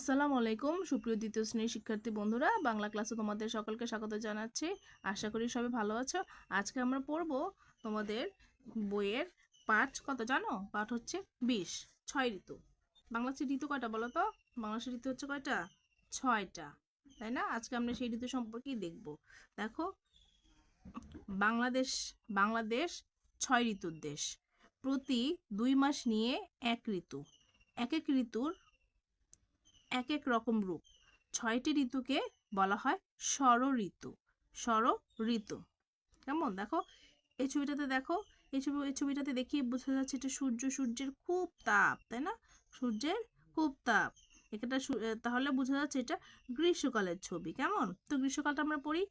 আসসালামু আলাইকুম। সুপ্রিয় দ্বিতীয় শ্রেণির শিক্ষার্থী বন্ধুরা, বাংলা ক্লাসে তোমাদের সকলকে স্বাগত জানাচ্ছি। আশা করি সবাই ভালো আছো। আজকে আমরা পড়ব তোমাদের বইয়ের পাঠ কত জানো? পাঠ হচ্ছে বিশ, ছয় ঋতু। বাংলাদেশের ঋতু কয়টা বলো তো? বাংলাদেশের ঋতু হচ্ছে কয়টা? ছয়টা, তাই না? আজকে আমরা সেই ঋতু সম্পর্কেই দেখব। দেখো, বাংলাদেশ বাংলাদেশ ছয় ঋতুর দেশ। প্রতি দুই মাস নিয়ে এক ঋতু। এক এক ঋতুর এক এক রকম রূপ। ছয়টি ঋতুকে বলা হয় ষড় ঋতু ষড় ঋতু কেমন? দেখো, এই ছবিটাতে দেখো, এই ছবি, এই ছবিটাতে দেখিয়ে বোঝা যাচ্ছে এটা সূর্য, সূর্যের খুব তাপ, তাই না? সূর্যের খুব তাপ। এটা তাহলে বোঝা যাচ্ছে এটা গ্রীষ্মকালের ছবি। কেমন? তো গ্রীষ্মকালটা আমরা পড়ি।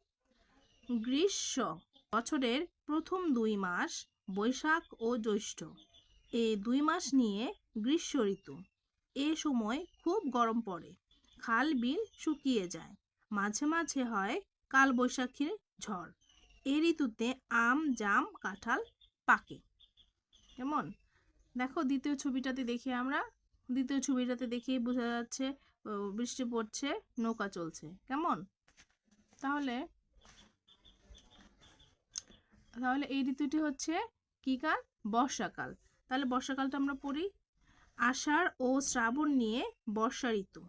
গ্রীষ্ম বছরের প্রথম দুই মাস বৈশাখ ও জ্যৈষ্ঠ। এই দুই মাস নিয়ে গ্রীষ্ম ঋতু এ সময় খুব গরম পড়ে। খাল বিল শুকিয়ে যায়। মাঝে মাঝে হয় কালবৈশাখীর ঝড়। এ ঋতুতে আম, জাম, কাঁঠাল পাকে। কেমন? দেখো, দ্বিতীয় ছবিটাতে দেখি আমরা। দ্বিতীয় ছবিটাতে দেখে বোঝা যাচ্ছে বৃষ্টি পড়ছে, নৌকা চলছে। কেমন? তাহলে তাহলে এই ঋতুটি হচ্ছে কি কাল? বর্ষাকাল। তাহলে বর্ষাকালটা আমরা পড়ি আষাঢ় ও শ্রাবণ নিয়ে বর্ষা ঋতু।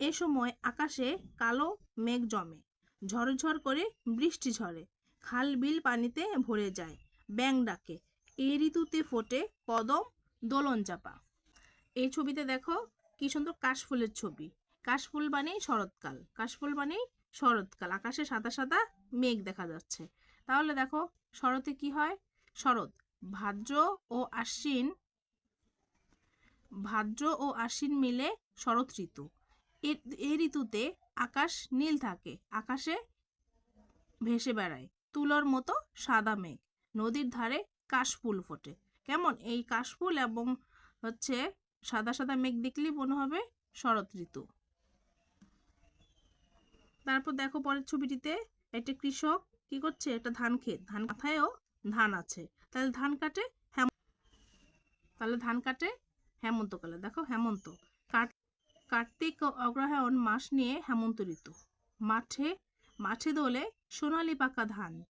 এ সময় আকাশে কালো মেঘ জমে, ঝরঝর করে বৃষ্টি ঝরে, খাল বিল পানিতে ভরে যায় ব্যাং ডাকে এই ঋতুতে ফোটে কদম দোলন চাপা। এই ছবিতে দেখো কি সুন্দর কাশফুলের ছবি। কাশফুল মানেই শরৎকাল, কাশফুল মানেই শরৎকাল, আকাশে সাদা সাদা মেঘ দেখা যাচ্ছে। তাহলে দেখো শরতে কি হয়? শরৎ, ভাদ্র ও আশ্বিন ভাদ্র ও আশ্বিন মিলে শরৎ ঋতু। এ- এই ঋতুতে আকাশ নীল থাকে, আকাশে ভেসে বেড়ায়, তুলোর মতো সাদা মেঘ, নদীর ধারে কাশফুল ফোটে। কেমন? এই কাশফুল এবং হচ্ছে সাদা সাদা মেঘ দেখলেই মনে হবে শরৎ ঋতু। তারপর দেখো পরের ছবিটিতে একটা কৃষক কি করছে? একটা ধান ক্ষেত ধান মাথায়ও ধান আছে। তাহলে ধান কাটে হেম তাহলে ধান কাটে হেমন্তকালে দেখো হেমন্ত। কার- কার্তিক অগ্রহায়ণ মাস নিয়ে হেমন্ত ঋতু। মাঠে মাঠে দোলে সোনালি পাকা ধান।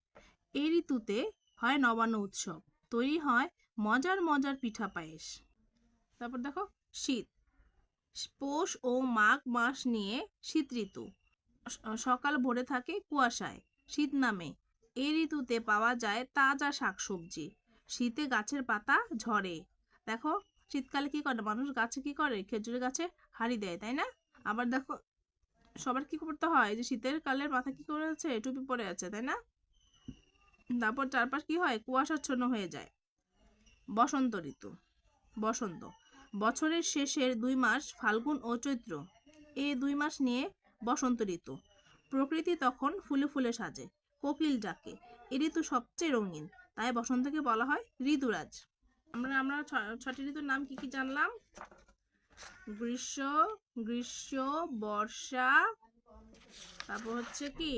এই ঋতুতে হয় নবান্ন উৎসব। তৈরি হয় মজার মজার পিঠা পায়েস। তারপর দেখো শীত। পৌষ ও মাঘ মাস নিয়ে শীত ঋতু। সকাল ভরে থাকে কুয়াশায়। শীত নামে। এই ঋতুতে পাওয়া যায় তাজা শাকসবজি। শীতে গাছের পাতা ঝরে। দেখো শীতকালে কি করে? মানুষ গাছে কি করে? খেজুরের গাছে হাড়ি দেয়, তাই না? আবার দেখো, সবার কি করতে হয়? যে শীতের কালের মাথা কি করে আছে? টুপি পরে আছে, তাই না? তারপর চারপাশ কি হয়? কুয়াশাচ্ছন্ন হয়ে যায়। বসন্ত ঋতু, বসন্ত। বছরের শেষের দুই মাস ফাল্গুন ও চৈত্র। এই দুই মাস নিয়ে বসন্ত ঋতু। প্রকৃতি তখন ফুলে ফুলে সাজে, কোকিল ডাকে। এ ঋতু সবচেয়ে রঙিন, তাই বসন্তকে বলা হয় ঋতুরাজ। আমরা আমরা ছটি ঋতুর নাম কি কি জানলাম? গ্রীষ্ম গ্রীষ্ম, বর্ষা, তারপর হচ্ছে কি?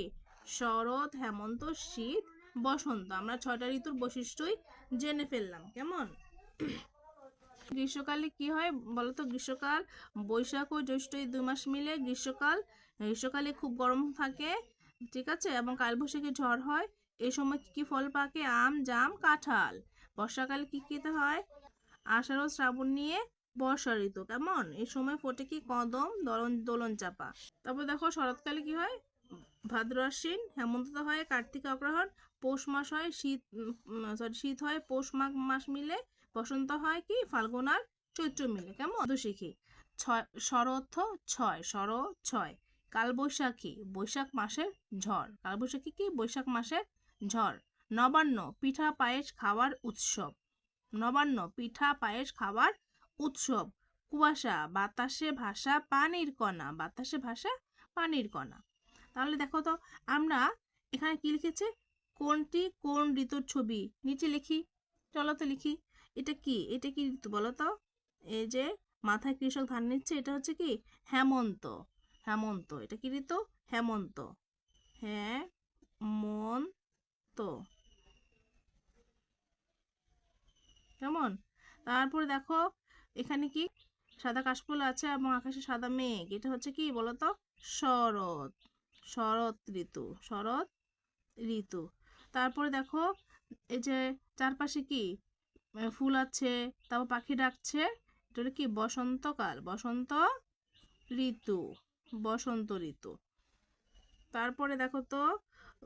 শরৎ, হেমন্ত, শীত, বসন্ত। আমরা ছয়টা ঋতুর বৈশিষ্ট্যই জেনে ফেললাম, কেমন? গ্রীষ্মকালে কি হয় বলতো? গ্রীষ্মকাল, বৈশাখ ও জ্যৈষ্ঠ এই দুই মাস মিলে গ্রীষ্মকাল, গ্রীষ্মকালে খুব গরম থাকে, ঠিক আছে? এবং কালবৈশাখী ঝড় হয়। এই সময় কি কি ফল পাকে? আম, জাম, কাঁঠাল। বর্ষাকালে কি খেতে হয়? আষাঢ় শ্রাবণ নিয়ে বর্ষা ঋতু, কেমন? এই সময় ফোটে কি কদম, দলন, দোলন চাপা? তারপর দেখো শরৎকালে কি হয়? ভাদ্র আশ্বিন, হেমন্ত হয় কার্তিক অগ্রহণ পৌষ মাস হয় শীত সরি শীত হয় পৌষ মাঘ মাস মিলে, বসন্ত হয় কি ফাল্গুন আর চৈত্র মিলে, কেমন? তো শিখি ছয়, শরৎ ছয় শর ছয়, কালবৈশাখী, বৈশাখ মাসের ঝড়, কালবৈশাখী কি? বৈশাখ মাসের ঝড়। নবান্ন, পিঠা পায়েস খাওয়ার উৎসব। নবান্ন, পিঠা পায়েস খাওয়ার উৎসব। কুয়াশা, বাতাসে ভাষা পানির কণা, বাতাসে ভাষা পানির কণা। তাহলে দেখো তো, আমরা এখানে কি লিখেছে? কোনটি কোন ঋতুর ছবি? নিচে লিখি চলো তো লিখি। এটা কি? এটা কি ঋতু বলো তো? এই যে মাথায় কৃষক ধান নিচ্ছে, এটা হচ্ছে কি? হেমন্ত। হেমন্ত, এটা কি ঋতু? হেমন্ত। হ্যাঁ মন তো কেমন? তারপরে দেখো, এখানে কি? সাদা কাশফুল আছে এবং আকাশে সাদা মেঘ। এটা হচ্ছে কি বলতো? শরৎ। শরৎ ঋতু। শরৎ ঋতু। তারপরে দেখো, এই যে চারপাশে কি? ফুল আছে, তারপর পাখি ডাকছে। এটা কি? বসন্তকাল। বসন্ত ঋতু। বসন্ত ঋতু। তারপরে দেখো তো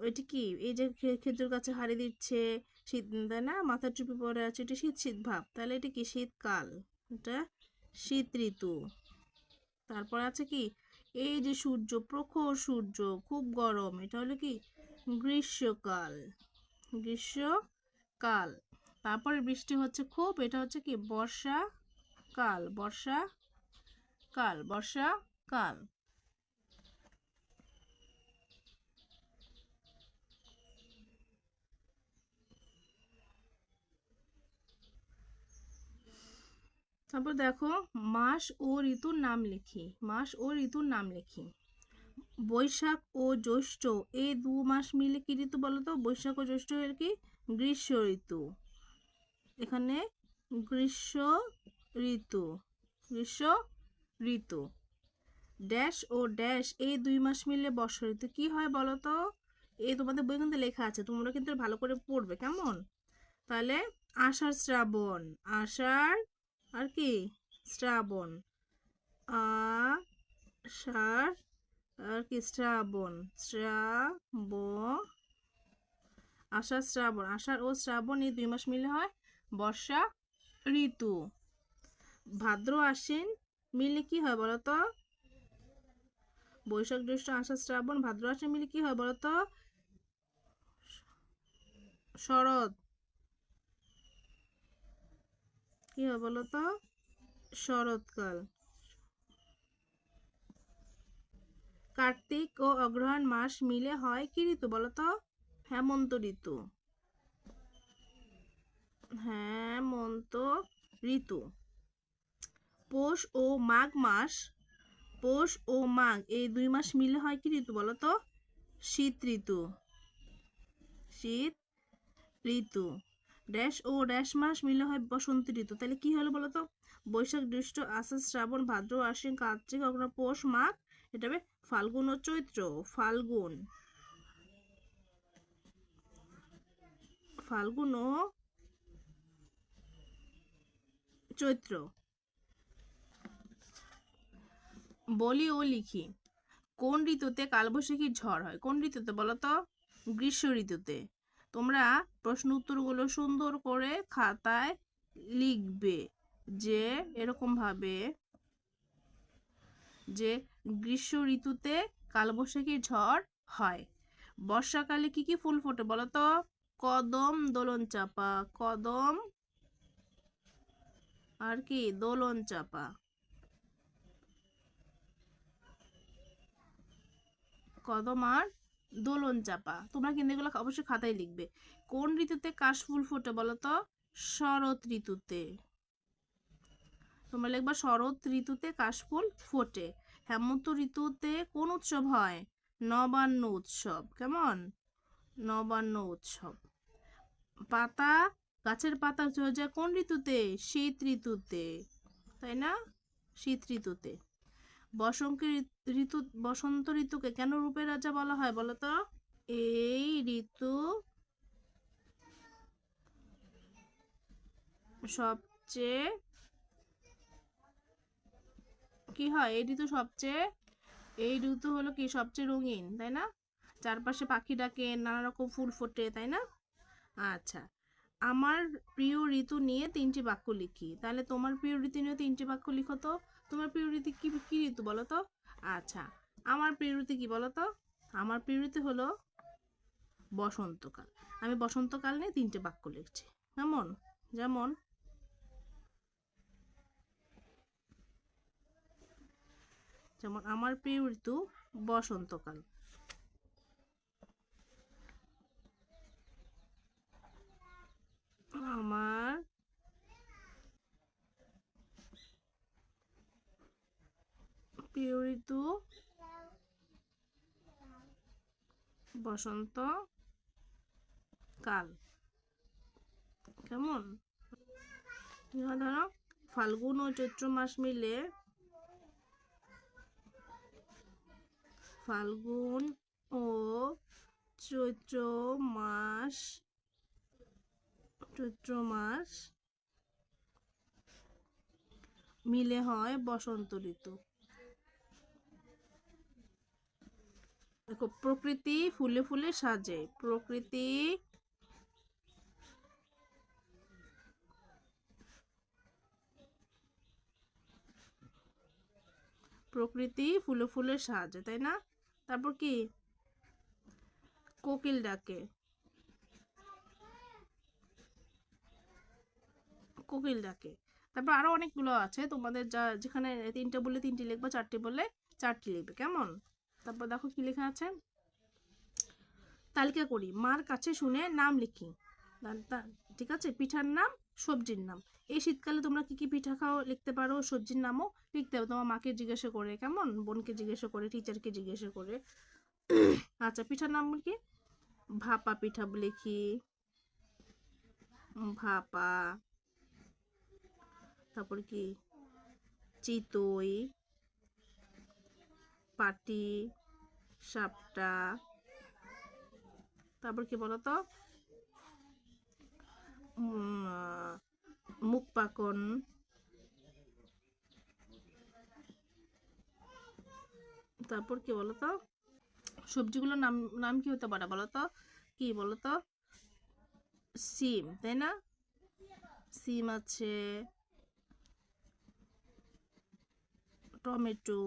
এটি কি? এই যে খেজুর গাছে হাড়ি দিচ্ছে, শীত তাই না? মাথার টুপি পরে আছে, এটা শীত শীত ভাব। তাহলে এটা কি শীতকাল? এটা শীত ঋতু। তারপর আছে কি? এই যে সূর্য, প্রখর সূর্য, খুব গরম। এটা হলো কি? গ্রীষ্মকাল। গ্রীষ্মকাল। তারপরে বৃষ্টি হচ্ছে খুব, এটা হচ্ছে কি? বর্ষাকাল। বর্ষা কাল বর্ষাকাল। তারপর দেখো, মাস ও ঋতুর নাম লিখি, মাস ও ঋতুর নাম লিখি। বৈশাখ ও জ্যৈষ্ঠ এই দু মাস মিলে কি ঋতু বলো তো? বৈশাখ ও জ্যৈষ্ঠ এর কি? গ্রীষ্ম ঋতু। এখানে গ্রীষ্ম ঋতু গ্রীষ্ম ঋতু। ড্যাশ ও ড্যাশ এই দুই মাস মিলে বর্ষা ঋতু। কি হয় বলো তো? এই তোমাদের বই কিন্তু লেখা আছে, তোমরা কিন্তু ভালো করে পড়বে, কেমন? তাহলে আষাঢ় শ্রাবণ, আষাঢ় আর কি? শ্রাবণ। আষাঢ় আর কি? শ্রাবণ। শ্রাব আষাঢ় শ্রাবণ। আষাঢ় ও শ্রাবণ এই দুই মাস মিলে হয় বর্ষা, ঋতু। ভাদ্র আশ্বিন মিলে কি হয় বলো তো বৈশাখ, জ্যৈষ্ঠ, আষাঢ়, শ্রাবণ, ভাদ্র আশ্বিন মিলে কি হয় বলো তো শরৎ। কি হয় বলো তো? শরৎকাল। কার্তিক ও অগ্রহায়ণ মাস মিলে হয় কি ঋতু বলো তো? হেমন্ত ঋতু। হেমন্ত ঋতু। পৌষ ও মাঘ মাস, পৌষ ও মাঘ এই দুই মাস মিলে হয় কি ঋতু বলো তো? শীত ঋতু। শীত ঋতু। ড্যাশ ও ড্যাশ মাস মিলে হয় বসন্ত ঋতু। তাহলে কি হলো বলো তো বৈশাখ, জ্যৈষ্ঠ, আষাঢ়, শ্রাবণ, ভাদ্র, আশ্বিন, কার্তিক অগ্রহায়ণ পৌষ, মাঘ, এটা হবে ফাল্গুন ও চৈত্র। ফাল্গুন। ফাল্গুন ও চৈত্র। বলি ও লিখি। কোন ঋতুতে কালবৈশাখীর ঝড় হয়? কোন ঋতুতে বলো তো গ্রীষ্ম ঋতুতে। তোমরা প্রশ্ন উত্তরগুলো সুন্দর করে খাতায় লিখবে যে এরকম ভাবে যে গ্রীষ্ম ঋতুতে কালবৈশাখী ঝড় হয়। বর্ষাকালে কি কি ফুল ফোটে বলো তো? কদম দোলন চাপা, কদম আর কি দোলন চাপা। কদম আর দোলন চাপা। তোমরা কিন্তু এগুলো অবশ্যই খাতায় লিখবে। কোন ঋতুতে কাশফুল ফোটে বলো তো শরৎ ঋতুতে। তোমরা লিখবা শরৎ ঋতুতে কাশফুল ফোটে। হেমন্ত ঋতুতে কোন উৎসব হয়? নবান্ন উৎসব। কেমন? নবান্ন উৎসব। পাতা, গাছের পাতা ঝরে যায় কোন ঋতুতে? শীত ঋতুতে। তাই না? শীত ঋতুতে। বসন্ত ঋতু, বসন্ত ঋতুকে কেন রূপের রাজা বলা হয় বলো তো এই ঋতু সবচেয়ে কি হয়? এই ঋতু সবচেয়ে, এই ঋতু হলো কি? সবচেয়ে রঙিন, তাই না? চারপাশে পাখি ডাকে, নানা রকম ফুল ফোটে, তাই না? আচ্ছা আমার প্রিয় ঋতু নিয়ে তিনটি বাক্য লিখি। তাহলে তোমার প্রিয় ঋতু নিয়ে তিনটি বাক্য লিখো তো। তোমার প্রিয় ঋতু কি কি ঋতু বলো তো? আচ্ছা আমার প্রিয় ঋতু কি বলো তো আমার প্রিয় ঋতু হলো বসন্তকাল। আমি বসন্তকাল নিয়ে তিনটে বাক্য লিখছি। কেমন? যেমন যেমন, আমার প্রিয় ঋতু বসন্তকাল আমার প্রিয় ঋতু বসন্ত কাল। কেমন? ধরো, ফাল্গুন ও চৈত্র মাস মিলে ফাল্গুন ও চৈত্র মাস চৈত্র মাস মিলে হয় বসন্ত ঋতু। দেখো, প্রকৃতি ফুলে ফুলে সাজে। প্রকৃতি প্রকৃতি ফুলে ফুলে সাজে, তাই না? তারপর কি? কোকিল ডাকে। কোকিল ডাকে। তারপর আরও অনেকগুলো আছে, তোমাদের যা যেখানে তিনটে বলে তিনটি লিখবে, চারটি বলে চারটি লিখবে, কেমন? তারপর দেখো কি লেখা আছে? তালিকা করি, মার কাছে শুনে নাম লিখি। ঠিক আছে? পিঠার নাম, সবজির নাম। এই শীতকালে তোমরা কি কি পিঠা খাও লিখতে পারো, সবজির নামও লিখতে পারো তোমার মাকে জিজ্ঞাসা করে, কেমন? বোনকে জিজ্ঞাসা করে টিচারকে জিজ্ঞাসা করে। আচ্ছা পিঠার নাম কি? ভাপা পিঠা লিখি। ভাপা। তারপর কি? চিতই। পাটি, সাপটা, তারপর কি বলতো? মুখ পাকন, তারপর কি বলতো? সবজিগুলোর নাম নাম কি হতে পারে বলতো? কি বলতো? সিম, তাই না? সিম আছে, টমেটো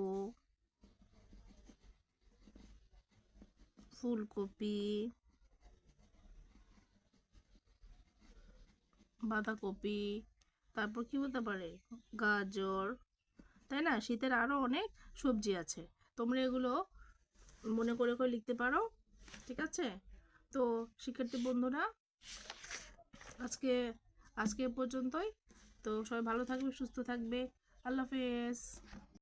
ফুলকপি, বাঁধাকপি, তারপর কি হতে পারে? গাজর, তাই না? শীতের আরও অনেক সবজি আছে। তোমরা এগুলো মনে করে করে লিখতে পারো, ঠিক আছে? তো শিক্ষার্থী বন্ধুরা, আজকে আজকে পর্যন্তই। তো সবাই ভালো থাকবে, সুস্থ থাকবে। আল্লাহ হাফেজ।